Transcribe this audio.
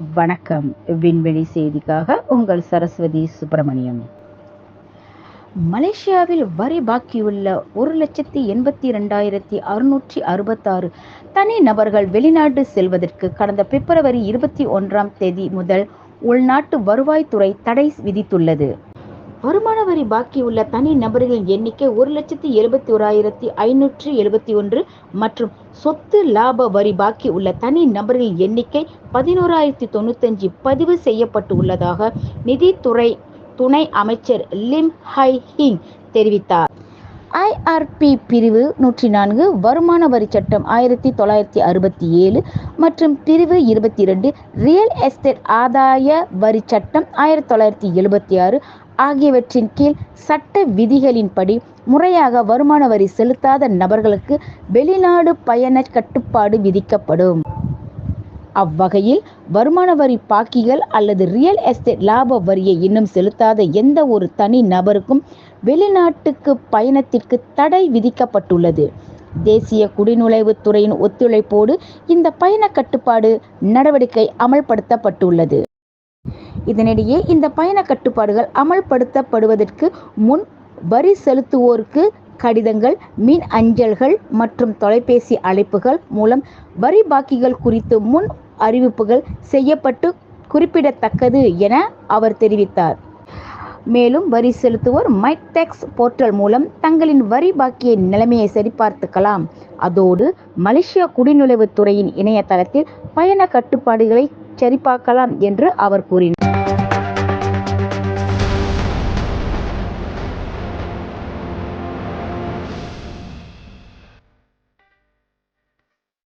வணக்கம். விண்வெளி செய்திக்காக உங்கள் சரஸ்வதி சுப்பிரமணியம். மலேசியாவில் வரி பாக்கியுள்ள ஒரு லட்சத்தி எண்பத்தி இரண்டாயிரத்தி அறுநூற்றி அறுபத்தாறு தனி நபர்கள் வெளிநாடு செல்வதற்கு கடந்த பிப்ரவரி இருபத்தி ஒன்றாம் தேதி முதல் உள்நாட்டு வருவாய்த்துறை தடை விதித்துள்ளது. வருமான வரி பாக்கி உள்ள தனி நபர்களின் எண்ணிக்கை ஒரு லட்சத்தி எழுபத்தி ஓராயிரத்தி ஐநூற்றி எழுபத்தி ஒன்று மற்றும் சொத்து லாப வரி பாக்கி உள்ள தனி நபர்களின் எண்ணிக்கை பதினோராயிரத்தி தொண்ணூத்தஞ்சு பதிவு செய்யப்பட்டு உள்ளதாக நிதித்துறை துணை அமைச்சர் லிம் ஹை ஹிங் தெரிவித்தார். ஐஆர்பி பிரிவு நூற்றி நான்கு வருமான வரி சட்டம் ஆயிரத்தி தொள்ளாயிரத்தி அறுபத்தி ஏழு மற்றும் பிரிவு இருபத்தி ரெண்டு ரியல் எஸ்டேட் ஆதாய வரி சட்டம் ஆயிரத்தி தொள்ளாயிரத்தி எழுபத்தி ஆறு ஆகியவற்றின் கீழ் சட்ட விதிகளின்படி முறையாக வருமான வரி செலுத்தாத நபர்களுக்கு வெளிநாடு பயண கட்டுப்பாடு விதிக்கப்படும். அவ்வகையில் வருமான வரி பாக்கிகள் அல்லது ரியல் எஸ்டேட் லாப வரியை இன்னும் செலுத்தாத எந்த ஒரு தனி நபருக்கும் வெளிநாட்டுக்கு பயணத்திற்கு தடை விதிக்கப்பட்டுள்ளது. தேசிய குடிநுழைவுத் துறையின் ஒத்துழைப்போடு இந்த பயண கட்டுப்பாடு நடவடிக்கை அமல்படுத்தப்பட்டுள்ளது. இதனிடையே இந்த பயண கட்டுப்பாடுகள் அமல்படுத்தப்படுவதற்கு முன் வரி செலுத்துவோருக்கு கடிதங்கள் மின் அஞ்சல்கள் மற்றும் தொலைபேசி அழைப்புகள் மூலம் வரி பாக்கிகள் குறித்து முன் அறிவிப்புகள் செய்யப்பட்டு குறிப்பிடத்தக்கது என அவர் தெரிவித்தார். மேலும் வரி செலுத்துவோர் மைடெக்ஸ் போர்ட்டல் மூலம் தங்களின் வரி பாக்கிய நிலைமையை சரிபார்த்துக்கலாம். அதோடு மலேசியா குடிநுழைவுத் துறையின் இணையதளத்தில் பயண கட்டுப்பாடுகளை சரிபார்க்கலாம் என்று அவர் கூறினார்.